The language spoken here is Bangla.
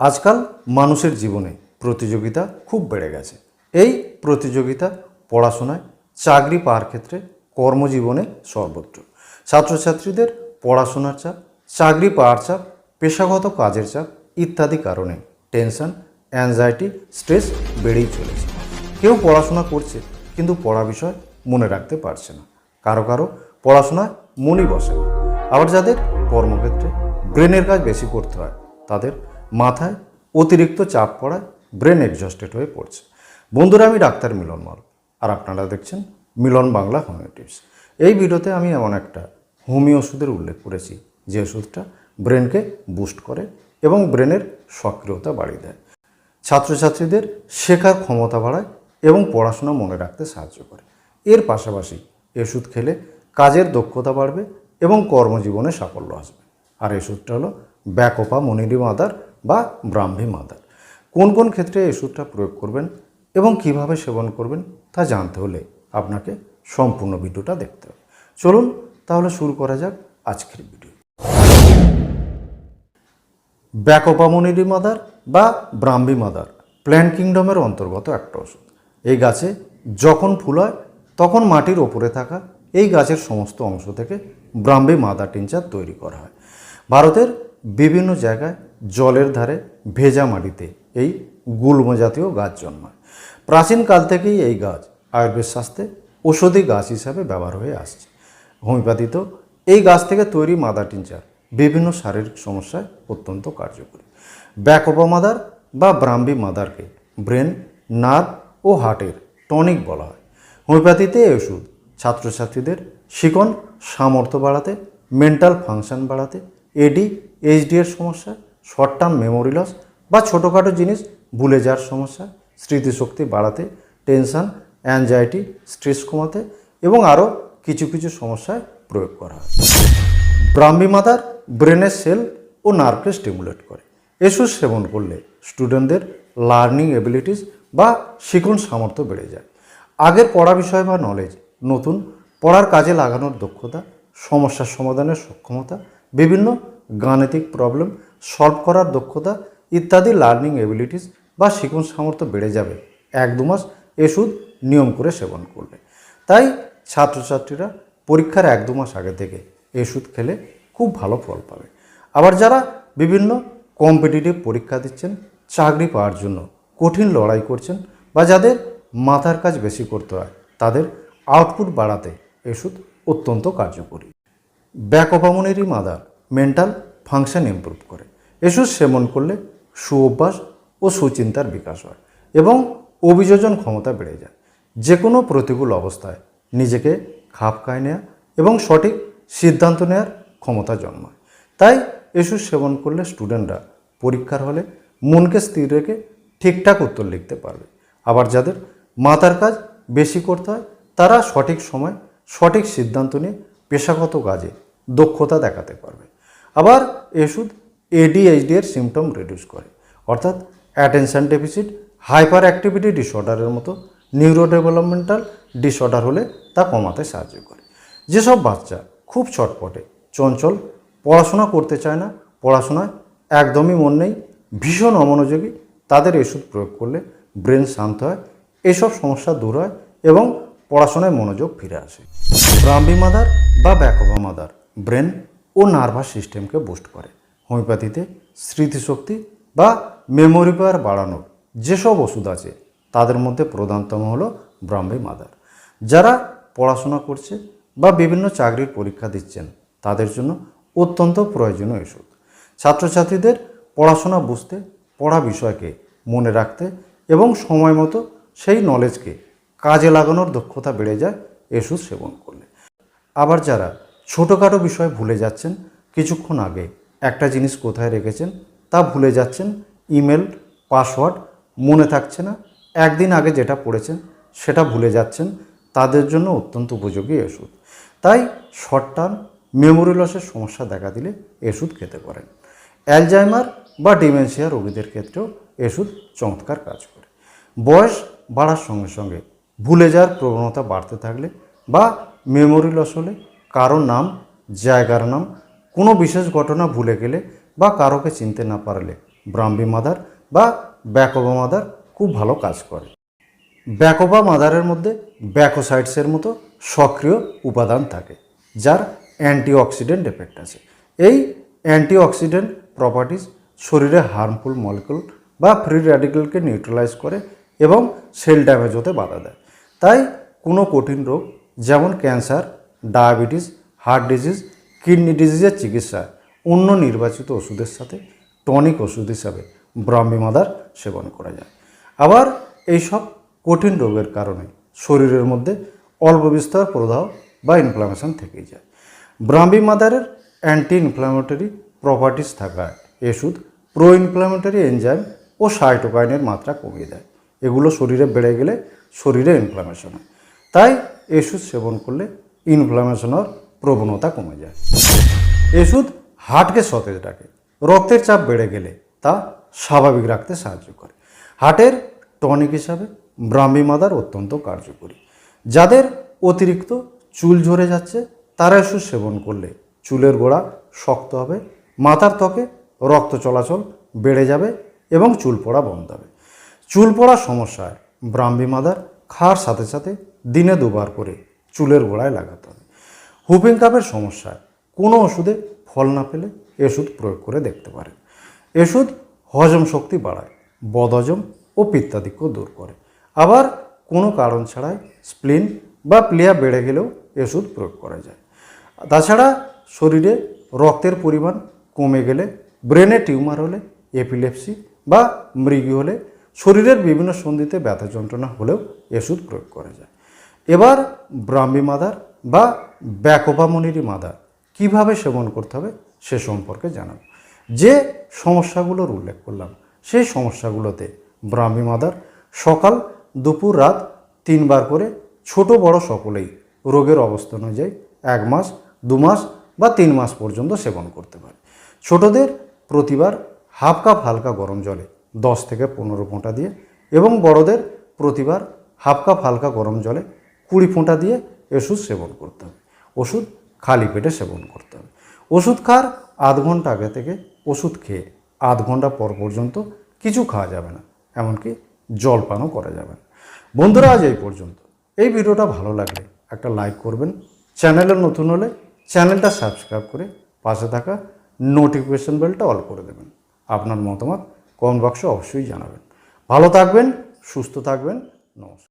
আজকাল মানুষের জীবনে প্রতিযোগিতা খুব বেড়ে গেছে। এই প্রতিযোগিতা পড়াশোনায় চাকরি পাওয়ার ক্ষেত্রে কর্মজীবনে সর্বত্র। ছাত্রছাত্রীদের পড়াশোনার চাপ, চাকরি পাওয়ার চাপ, পেশাগত কাজের চাপ ইত্যাদি কারণে টেনশন অ্যাংজাইটি স্ট্রেস বেড়েই চলেছে। কেউ পড়াশোনা করছে কিন্তু পড়া বিষয় মনে রাখতে পারছে না। কারও কারও পড়াশোনায় মনই বসে না। আবার যাদের কর্মক্ষেত্রে ব্রেনের কাজ বেশি করতে হয়, তাদের মাথায় অতিরিক্ত চাপ পড়ায় ব্রেন এক্সস্টেড হয়ে পড়ছে। বন্ধুরা, আমি ডাক্তার মিলন মাল। আর আপনারা দেখছেন মিলন বাংলা হোমিও টিপস এই ভিডিওতে আমি এমন একটা হোমিও ওষুধের উল্লেখ করেছি, যে ওষুধটা ব্রেনকে বুস্ট করে এবং ব্রেনের সক্রিয়তা বাড়িয়ে দেয়। ছাত্রছাত্রীদের শেখার ক্ষমতা বাড়ায় এবং পড়াশোনা মনে রাখতে সাহায্য করে। এর পাশাপাশি ওষুধ খেলে কাজের দক্ষতা বাড়বে এবং কর্মজীবনে সাফল্য আসবে। আর ওষুধটা হলো ব্যাকোপা মনিরি মাদার বা ব্রাহ্মী মাদার। কোন কোন ক্ষেত্রে এই ওষুধটা প্রয়োগ করবেন এবং কীভাবে সেবন করবেন তা জানতে হলে আপনাকে সম্পূর্ণ ভিডিওটা দেখতে হবে। চলুন তাহলে শুরু করা যাক আজকের ভিডিও। ব্যাকোপামনিডি মাদার বা ব্রাহ্মী মাদার প্ল্যান্ট কিংডমের অন্তর্গত একটা ওষুধ। এই গাছে যখন ফুল হয়, তখন মাটির ওপরে থাকা এই গাছের সমস্ত অংশ থেকে ব্রাহ্মী মাদার টিনচার তৈরি করা হয়। ভারতের বিভিন্ন জায়গায় জলের ধারে ভেজা মাটিতে এই গুল্ম জাতীয় গাছ জন্মায়। প্রাচীনকাল থেকেই এই গাছ আয়ুর্বেদ শাস্ত্রে ঔষধি গাছ হিসাবে ব্যবহার হয়ে আসছে। হোমিওপ্যাথিতেও এই গাছ থেকে তৈরি মাদা টিনচার বিভিন্ন শারীরিক সমস্যায় অত্যন্ত কার্যকরী। ব্যাকোপা মাদার বা ব্রাহ্মী মাদারকে ব্রেন, নার্ভ ও হার্টের টনিক বলা হয়। হোমিওপ্যাথিতে এই ওষুধ ছাত্রছাত্রীদের শিকন সামর্থ্য বাড়াতে, মেন্টাল ফাংশন বাড়াতে, এডি, এইচডি এর সমস্যা শর্ট টার্ম মেমোরি লস বা ছোটোখাটো জিনিস ভুলে যাওয়ার সমস্যা, স্মৃতিশক্তি বাড়াতে টেনশন অ্যাংজাইটি স্ট্রেস কমাতে এবং আরও কিছু কিছু সমস্যায় প্রয়োগ করা হয়। ব্রাহ্মী মাদার ব্রেনের সেল ও নার্ভকে স্টিমুলেট করে। এসব সেবন করলে স্টুডেন্টদের লার্নিং এবিলিটিস বা শিখন সামর্থ্য বেড়ে যায়। আগের পড়া বিষয় বা নলেজ নতুন পড়ার কাজে লাগানোর দক্ষতা, সমস্যার সমাধানের সক্ষমতা, বিভিন্ন গাণিতিক প্রবলেম সলভ করার দক্ষতা ইত্যাদি লার্নিং এবিলিটিস বা শিখন সামর্থ্য বেড়ে যাবে। এক দু মাস এষুধ নিয়ম করে সেবন করলে। তাই ছাত্রছাত্রীরা পরীক্ষার এক দু মাস আগে থেকে এই ওষুধ খেলে খুব ভালো ফল পাবে। আবার যারা বিভিন্ন কম্পিটিটিভ পরীক্ষা দিচ্ছেন, চাকরি পাওয়ার জন্য কঠিন লড়াই করছেন বা যাদের মাথার কাজ বেশি করতে হয়, তাদের আউটপুট বাড়াতে এই ওষুধ অত্যন্ত কার্যকরী। ব্যাকোপামনেরই মাদার মেন্টাল ফাংশন ইমপ্রুভ করে। এসব সেবন করলে সুঅভ্যাস ও সুচিন্তার বিকাশ হয় এবং অভিযোজন ক্ষমতা বেড়ে যায়। যে কোনো প্রতিকূল অবস্থায় নিজেকে খাপ খায় নেওয়া এবং সঠিক সিদ্ধান্ত নেওয়ার ক্ষমতা জন্মায়। তাই এসব সেবন করলে স্টুডেন্টরা পরীক্ষার হলে মনকে স্থির রেখে ঠিকঠাক উত্তর লিখতে পারবে। আবার যাদের মাথার কাজ বেশি করতে হয়, তারা সঠিক সময় সঠিক সিদ্ধান্ত নিয়ে পেশাগত কাজে দক্ষতা দেখাতে পারবে। আবার এই ওষুধ এডিএইচডি এর সিমটম রিডিউস করে। অর্থাৎ অ্যাটেনশন ডেফিসিট হাইপার অ্যাক্টিভিটি ডিসঅর্ডারের মতো নিউরো ডেভেলপমেন্টাল ডিসঅর্ডার হলে তা কমাতে সাহায্য করে। যেসব বাচ্চা খুব ছটপটে, চঞ্চল, পড়াশোনা করতে চায় না, পড়াশোনায় একদমই মন নেই, ভীষণ অমনোযোগী, তাদের ওষুধ প্রয়োগ করলে ব্রেন শান্ত হয়, এসব সমস্যা দূর হয় এবং পড়াশোনায় মনোযোগ ফিরে আসে। ব্রাহ্মী মাদার বা ব্যাকোভা মাদার ব্রেন ও নার্ভাস সিস্টেমকে বুস্ট করে। হোমিওপ্যাথিতে স্মৃতিশক্তি বা মেমোরি পাওয়ার বাড়ানোর যেসব ওষুধ আছে, তাদের মধ্যে প্রধানতম হলো ব্রাহ্মী মাদার। যারা পড়াশোনা করছে বা বিভিন্ন চাকরির পরীক্ষা দিচ্ছেন, তাদের জন্য অত্যন্ত প্রয়োজনীয় ওষুধ। ছাত্রছাত্রীদের পড়াশোনা বুঝতে, পড়া বিষয়কে মনে রাখতে এবং সময় মতো সেই নলেজকে কাজে লাগানোর দক্ষতা বেড়ে যায় ওষুধ সেবন করলে। আবার যারা ছোটোখাটো বিষয় ভুলে যাচ্ছেন কিছুক্ষণ আগে। একটা জিনিস কোথায় রেখেছেন তা ভুলে যাচ্ছেন। ইমেল, পাসওয়ার্ড, মনে থাকছে না। একদিন আগে যেটা পড়েছেন সেটা ভুলে যাচ্ছেন। তাদের জন্য অত্যন্ত উপযোগী ওষুধ তাই শর্ট টার্ম মেমোরি লসের সমস্যা দেখা দিলে ওষুধ খেতে পারেন। অ্যালজাইমার বা ডিমেনশিয়া রোগীদের ক্ষেত্রেও ওষুধ চমৎকার কাজ করে। বয়স বাড়ার সঙ্গে সঙ্গে ভুলে যাওয়ার প্রবণতা বাড়তে থাকলে বা মেমোরি লস হলে কারও নাম, জায়গার নাম, কোনো বিশেষ ঘটনা ভুলে গেলে বা কারোকে চিনতে না পারলে ব্রাহ্মী মাদার বা ব্যাকোবা মাদার খুব ভালো কাজ করে। ব্যাকোবা মাদারের মধ্যে ব্যাকোসাইডসের মতো সক্রিয় উপাদান থাকে, যার অ্যান্টিঅক্সিডেন্ট এফেক্ট আছে। এই অ্যান্টিঅক্সিডেন্ট প্রপার্টিস শরীরে হার্মফুল মলিকুল বা ফ্রি র্যাডিক্যালকে নিউট্রালাইজ করে এবং সেল ড্যামেজ হতে বাধা দেয়। তাই কোনো কঠিন রোগ, যেমন cancer diabetes, heart disease, kidney ডিজিজের চিকিৎসা, অন্য নির্বাচিত ওষুধের সাথে টনিক ওষুধ হিসাবে ব্রাহ্মী মাদার সেবন করা যায়। আবার এইসব কঠিন রোগের কারণে শরীরের মধ্যে অল্প বিস্তর প্রদাহ বা ইনফ্লামেশন থেকেই যায়। ব্রাহ্মী মাদারের অ্যান্টি ইনফ্ল্যামেটরি প্রপার্টিস থাকায় এষুধ প্রো ইনফ্ল্যামেটরি এনজাইম ও সাইটোকাইনের মাত্রা কমিয়ে দেয়। এগুলো শরীরে বেড়ে গেলে শরীরে ইনফ্লামেশন হয়। তাই এষুধ সেবন করলে ইনফ্লামেশনের প্রবণতা কমে যায়। এষুধ হার্টকে সতেজ রাখে রক্তের চাপ বেড়ে গেলে তা স্বাভাবিক রাখতে সাহায্য করে হার্টের টনিক হিসাবে ব্রাহ্মী মাদার অত্যন্ত কার্যকরী। যাদের অতিরিক্ত চুল ঝরে যাচ্ছে, তারা এষুধ সেবন করলে চুলের গোড়া শক্ত হবে, মাথার ত্বকে রক্ত চলাচল বেড়ে যাবে এবং চুল পড়া বন্ধ হবে। চুল পড়ার সমস্যায় ব্রাহ্মী মাদার খাওয়ার সাথে সাথে দিনে দুবার করে চুলের গোড়ায় লাগাতে হবে। হুপিং কাপের সমস্যায় কোনো ওষুধে ফল না পেলে এষুধ প্রয়োগ করে দেখতে পারেন এষুধ হজম শক্তি বাড়ায়, বদহজম ও পিত্তাদিক্য দূর করে। আবার কোনো কারণ ছাড়াই স্প্লিন বা প্লিয়া বেড়ে গেলেও এষুধ প্রয়োগ করা যায়। তাছাড়া শরীরে রক্তের পরিমাণ কমে গেলে, ব্রেনে টিউমার হলে, এপিলেপসি বা মৃগী হলে, শরীরের বিভিন্ন সন্ধিতে ব্যথা যন্ত্রণা হলেও এষুধ প্রয়োগ করা যায়। এবার ব্রাহ্মী মাদার বা ব্যাকোপামনিরি মাদার কীভাবে সেবন করতে হবে সে সম্পর্কে জানাব। যে সমস্যাগুলোর উল্লেখ করলাম, সেই সমস্যাগুলোতে ব্রাহ্মী মাদার সকাল, দুপুর, রাত তিনবার করে ছোট বড় সকলেই রোগের অবস্থা অনুযায়ী এক মাস, দু মাস বা তিন মাস পর্যন্ত সেবন করতে পারে। ছোটদের প্রতিবার হাফ কাপ হালকা গরম জলে দশ থেকে পনেরো ফোঁটা দিয়ে এবং বড়দের প্রতিবার হাফ কাপ হালকা গরম জলে কুড়ি ফোঁটা দিয়ে ওষুধ সেবন করতে হবে। ওষুধ খালি পেটে সেবন করতে হবে। ওষুধ খাওয়ার আধ ঘণ্টা আগে থেকে ওষুধ খেয়ে আধ ঘণ্টা পর পর্যন্ত কিছু খাওয়া যাবে না, এমনকি জলপানও করা যাবে না। বন্ধুরা, আজ এই পর্যন্ত। এই ভিডিওটা ভালো লাগলে একটা লাইক করবেন। চ্যানেলে নতুন হলে চ্যানেলটা সাবস্ক্রাইব করে পাশে থাকা নোটিফিকেশন বেলটা অল করে দেবেন। আপনার মতামত কমেন্ট বক্সে অবশ্যই জানাবেন। ভালো থাকবেন, সুস্থ থাকবেন। নমস্কার।